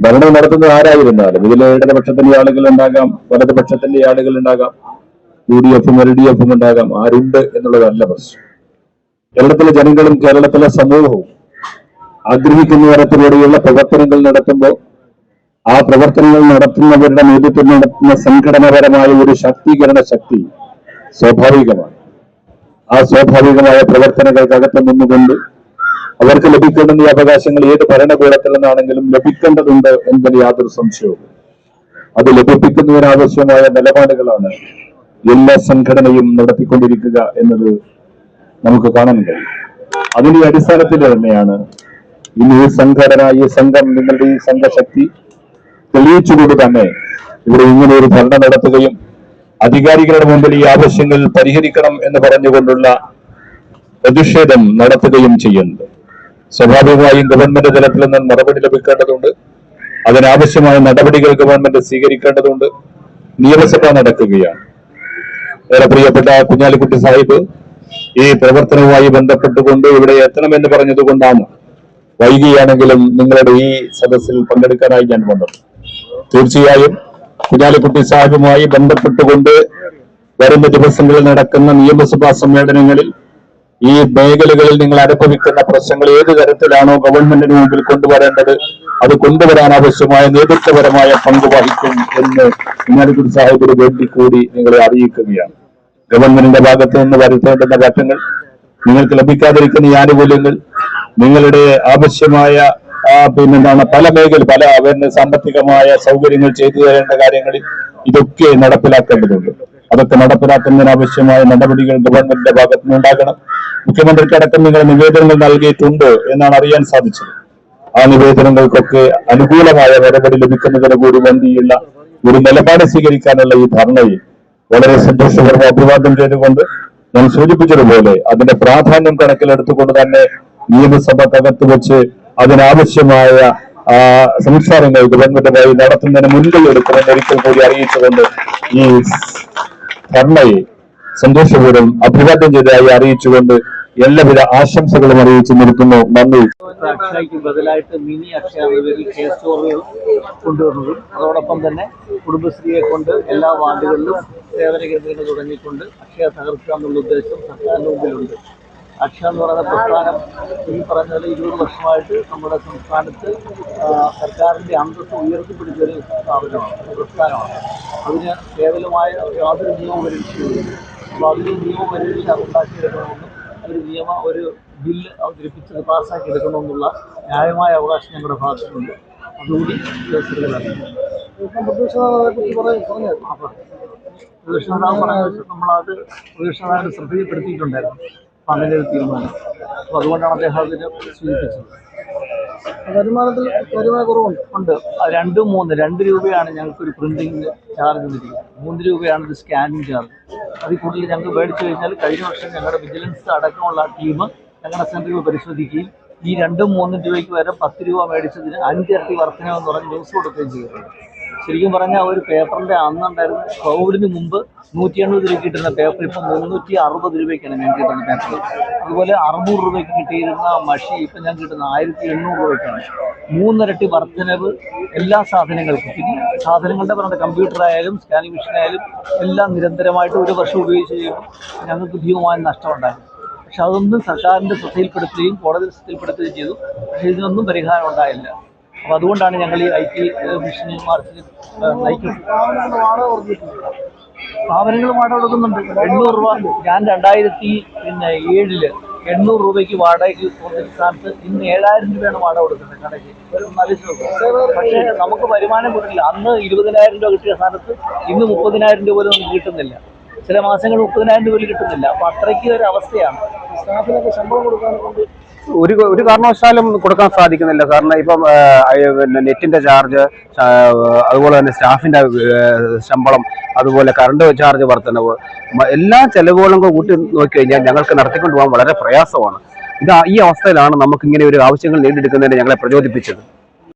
ഭരണം നടത്തുന്നത് ആരായിരുന്നാലും? ഇതിൽ ഇടതുപക്ഷത്തിന്റെ ആളുകൾ ഉണ്ടാകാം വലതുപക്ഷത്തിന്റെ ആളുകൾ ഉണ്ടാകാം യു ഡി എഫും എൽ ഡി എഫും ഉണ്ടാകാം. ആരുണ്ട് എന്നുള്ളതല്ല പ്രശ്നം. കേരളത്തിലെ ജനങ്ങളും കേരളത്തിലെ സമൂഹവും ആഗ്രഹിക്കുന്ന തരത്തിലൂടെയുള്ള പ്രവർത്തനങ്ങൾ നടത്തുമ്പോൾ ആ പ്രവർത്തനങ്ങൾ നടത്തുന്നവരുടെ നേതൃത്വം നടത്തുന്ന സംഘടനാപരമായ ഒരു ശാക്തീകരണ ശക്തി സ്വാഭാവികമാണ്. ആ സ്വാഭാവികമായ പ്രവർത്തനങ്ങൾക്കകത്ത് നിന്നുകൊണ്ട് അവർക്ക് ലഭിക്കേണ്ടുന്ന ഈ അവകാശങ്ങൾ ഏത് ഭരണകൂടത്തിൽ നിന്നാണെങ്കിലും ലഭിക്കേണ്ടതുണ്ട് എന്നതിൽ യാതൊരു സംശയവും അത് ലഭിപ്പിക്കുന്നതിനാവശ്യമായ നിലപാടുകളാണ് എല്ലാ സംഘടനയും നടത്തിക്കൊണ്ടിരിക്കുക എന്നത് നമുക്ക് കാണാൻ കഴിയും. അതിന്റെ അടിസ്ഥാനത്തിൽ തന്നെയാണ് ഇനി ഈ സംഘടന ഈ സംഘം നിങ്ങളുടെ ഈ സംഘശക്തി തെളിയിച്ചുകൊണ്ട് തന്നെ ഇവിടെ ഇങ്ങനെ ഒരു ഭരണം നടത്തുകയും അധികാരികളുടെ മുമ്പിൽ ഈ ആവശ്യങ്ങൾ പരിഹരിക്കണം എന്ന് പറഞ്ഞുകൊണ്ടുള്ള പ്രതിഷേധം നടത്തുകയും ചെയ്യുന്നുണ്ട്. സ്വാഭാവികമായും ഗവൺമെന്റ് തലത്തിൽ നിന്ന് മറുപടി ലഭിക്കേണ്ടതുണ്ട്. അതിനാവശ്യമായ നടപടികൾ ഗവൺമെന്റ് സ്വീകരിക്കേണ്ടതുണ്ട്. നിയമസഭ നടക്കുകയാണ്. ഏറെ പ്രിയപ്പെട്ട കുഞ്ഞാലിക്കുട്ടി സാഹിബ് ഈ പ്രവർത്തനവുമായി ബന്ധപ്പെട്ടുകൊണ്ട് ഇവിടെ എത്തണമെന്ന് പറഞ്ഞതുകൊണ്ടാണ് വൈകിയാണെങ്കിലും നിങ്ങളുടെ ഈ സദസ്സിൽ പങ്കെടുക്കാനായി ഞാൻ വന്നത്. തീർച്ചയായും കുഞ്ഞാലിക്കുട്ടി സാഹിബുമായി ബന്ധപ്പെട്ടുകൊണ്ട് വരുന്ന ദിവസങ്ങളിൽ നടക്കുന്ന നിയമസഭാ സമ്മേളനങ്ങളിൽ ഈ മേഖലകളിൽ നിങ്ങൾ അനുഭവിക്കുന്ന പ്രശ്നങ്ങൾ ഏത് തരത്തിലാണോ ഗവൺമെന്റിന് മുമ്പിൽ കൊണ്ടുവരേണ്ടത് അത് കൊണ്ടുവരാൻ ആവശ്യമായ നേതൃത്വപരമായ പങ്ക് വഹിക്കും എന്ന് കുഞ്ഞാലിക്കുടി സാഹിബിന് വേണ്ടി കൂടി നിങ്ങളെ അറിയിക്കുകയാണ്. ഗവൺമെന്റിന്റെ ഭാഗത്ത് നിന്ന് വരുത്തേണ്ടുന്ന മാറ്റങ്ങൾ നിങ്ങൾക്ക് ലഭിക്കാതിരിക്കുന്ന ഈ ആനുകൂല്യങ്ങൾ നിങ്ങളുടെ ആവശ്യമായ പിന്നെന്താണ് പല മേഖല പല അവന് സാമ്പത്തികമായ സൗകര്യങ്ങൾ ചെയ്തു തരേണ്ട കാര്യങ്ങളിൽ ഇതൊക്കെ നടപ്പിലാക്കേണ്ടതുണ്ട്. അതൊക്കെ നടപ്പിലാക്കുന്നതിന് ആവശ്യമായ നടപടികൾ ഗവൺമെന്റിന്റെ ഭാഗത്ത് നിന്നുണ്ടാകണം മുഖ്യമന്ത്രിക്കടക്കം നിങ്ങൾ നിവേദനങ്ങൾ നൽകിയിട്ടുണ്ട് എന്നാണ് അറിയാൻ സാധിച്ചത്. ആ നിവേദനങ്ങൾക്കൊക്കെ അനുകൂലമായ നടപടി ലഭിക്കുന്നതിന് കൂടി വേണ്ടിയുള്ള ഒരു നിലപാട് സ്വീകരിക്കാനുള്ള ഈ ധർണയിൽ വളരെ സന്തോഷപൂർവം അഭിവാദ്യം ചെയ്തുകൊണ്ട് ഞാൻ സൂചിപ്പിച്ചതുപോലെ അതിന്റെ പ്രാധാന്യം കണക്കിലെടുത്തുകൊണ്ട് തന്നെ നിയമസഭക്കകത്ത് വെച്ച് അതിനാവശ്യമായ സംസാരങ്ങൾ ഗവൺമെന്റുമായി നടത്തുന്നതിന് മുൻകൈ എടുക്കുമെന്ന് ഒരിക്കൽ കൂടി അറിയിച്ചുകൊണ്ട് ഈ ധർണയെ സന്തോഷപൂർവം അഭിവാദ്യം ചെയ്തതായി അറിയിച്ചുകൊണ്ട് എല്ലാവിധ ആശംസകളും അറിയിച്ചു നിർത്തുന്നു. നന്ദി. ബദലായിട്ട് മിനി അക്ഷയ കെ കൊണ്ടുവരുന്നതും. അതോടൊപ്പം തന്നെ കുടുംബശ്രീയെ കൊണ്ട് എല്ലാ വാർഡുകളിലും സേവന കേന്ദ്രങ്ങൾ തുടങ്ങിക്കൊണ്ട് അക്ഷയ തകർക്കുക എന്നുള്ള ഉദ്ദേശം സർക്കാരിന്റെ മുമ്പിലുണ്ട്. അക്ഷയ എന്ന് പറയുന്ന പ്രസ്ഥാനം ഈ പറഞ്ഞ പോലെ ഇരുപത് വർഷമായിട്ട് നമ്മുടെ സംസ്ഥാനത്ത് സർക്കാരിന്റെ അന്തസ്സ് ഉയർത്തിപ്പിടിച്ചൊരു സ്ഥാപനമാണ് പ്രസ്ഥാനമാണ്. അതിന് കേവലമായ യാതൊരു നിയമപരീക്ഷയും അപ്പോൾ അതിന് നിയമപരീക്ഷ ഉണ്ടാക്കിയെടുക്കണമെന്നും ഒരു നിയമ ഒരു ബില്ല് അവതരിപ്പിച്ചത് പാസ്സാക്കി എടുക്കണമെന്നുള്ള ന്യായമായ അവകാശം ഞങ്ങളുടെ ഭാഗത്തുണ്ട്. അതുകൂടി പ്രതിപക്ഷനാഥ് പറഞ്ഞത് നമ്മളത് പ്രതിപക്ഷനാഥ് ശ്രദ്ധയിൽപ്പെടുത്തിയിട്ടുണ്ടായിരുന്നു. അപ്പം അങ്ങനെ ഒരു തീരുമാനം. അപ്പോൾ അതുകൊണ്ടാണ് അദ്ദേഹം അതിന് സൂചിപ്പിച്ചത് വരുമാനത്തിൽ വരുമാന കുറവുണ്ട്. ഉണ്ട്. രണ്ടും മൂന്ന് രണ്ട് രൂപയാണ് ഞങ്ങൾക്കൊരു പ്രിന്റിംഗ് ചാർജ് തരിക മൂന്ന് രൂപയാണ് ഇത് സ്കാനിങ് ചാർജ് അതിൽ കൂടുതൽ ഞങ്ങൾക്ക് മേടിച്ചു കഴിഞ്ഞാൽ കഴിഞ്ഞ വർഷം ഞങ്ങളുടെ വിജിലൻസ് അടക്കമുള്ള ടീം ഞങ്ങളുടെ സെന്ററുകൾ പരിശോധിക്കുകയും ഈ രണ്ടും മൂന്നും രൂപയ്ക്ക് വരെ പത്ത് രൂപ മേടിച്ചതിന് അഞ്ചിരട്ടി വർധനമെന്ന് പറഞ്ഞ് ന്യൂസ് കൊടുക്കുകയും ചെയ്തിട്ടുണ്ട്. ശരിക്കും പറഞ്ഞാൽ ഒരു പേപ്പറിന്റെ അന്നുണ്ടായിരുന്ന കോവിഡിന് മുമ്പ് നൂറ്റി എൺപത് രൂപ കിട്ടുന്ന പേപ്പർ ഇപ്പം മുന്നൂറ്റി അറുപത് രൂപയ്ക്കാണ് ഞാൻ കിട്ടുന്ന പേപ്പർ. അതുപോലെ അറുന്നൂറ് രൂപയ്ക്ക് കിട്ടിയിരുന്ന മഷി ഇപ്പം ഞാൻ കിട്ടുന്ന ആയിരത്തി എണ്ണൂറ് രൂപയ്ക്കാണ്. മൂന്നിരട്ടി വർധനവ് എല്ലാ സാധനങ്ങൾക്കും. പിന്നെ സാധനങ്ങളുടെ പറഞ്ഞ കമ്പ്യൂട്ടർ ആയാലും സ്കാനിങ് മെഷീൻ ആയാലും എല്ലാം നിരന്തരമായിട്ട് ഒരു വർഷം ഉപയോഗിച്ച് കഴിയുമ്പോൾ ഞങ്ങൾക്ക് ഭീമമായ നഷ്ടമുണ്ടായിരുന്നു പക്ഷെ അതൊന്നും സർക്കാരിന്റെ ശ്രദ്ധയിൽപ്പെടുത്തുകയും കോടതി ശ്രദ്ധയിൽപ്പെടുത്തുകയും ചെയ്തു. പക്ഷേ ഇതിനൊന്നും പരിഹാരം ഉണ്ടായില്ല. അപ്പോൾ അതുകൊണ്ടാണ് ഞങ്ങൾ ഈ ഐ ടി മാർച്ചിൽ നയിക്കുന്നത്. സ്ഥാപനങ്ങൾ വാടക കൊടുക്കുന്നുണ്ട് എണ്ണൂറ് രൂപ. ഞാൻ രണ്ടായിരത്തി പിന്നെ ഏഴിൽ എണ്ണൂറ് രൂപയ്ക്ക് വാടകയ്ക്ക് കൊടുത്തിട്ട് സ്ഥാനത്ത് ഇന്ന് ഏഴായിരം രൂപയാണ് വാടക കൊടുക്കുന്നത് കടയ്ക്ക്. പക്ഷേ നമുക്ക് വരുമാനം കിട്ടില്ല. അന്ന് ഇരുപതിനായിരം രൂപ കിട്ടിയ സ്ഥാനത്ത് ഇന്ന് മുപ്പതിനായിരം രൂപ പോലും നമുക്ക് കിട്ടുന്നില്ല. ചില മാസങ്ങൾ മുപ്പതിനായിരം രൂപയിൽ കിട്ടുന്നില്ല. അപ്പോൾ അത്രയ്ക്ക് ഒരു അവസ്ഥയാണ്. സ്റ്റാഫിനൊക്കെ ശമ്പളം കൊടുക്കാൻ കൊണ്ട് ഒരു ഒരു കാരണവശാലും കൊടുക്കാൻ സാധിക്കുന്നില്ല. കാരണം ഇപ്പം നെറ്റിന്റെ ചാർജ് അതുപോലെ തന്നെ സ്റ്റാഫിന്റെ ശമ്പളം അതുപോലെ കറണ്ട് ചാർജ് വർധനവ് എല്ലാ ചെലവുകളും കൂടെ കൂട്ടി നോക്കി കഴിഞ്ഞാൽ ഞങ്ങൾക്ക് നടത്തിക്കൊണ്ടുപോകാൻ വളരെ പ്രയാസമാണ്. ഇത് ഈ അവസ്ഥയിലാണ് നമുക്ക് ഇങ്ങനെ ഒരു ആവശ്യങ്ങൾ നേടിയെടുക്കുന്നതിന് ഞങ്ങളെ പ്രചോദിപ്പിച്ചത്.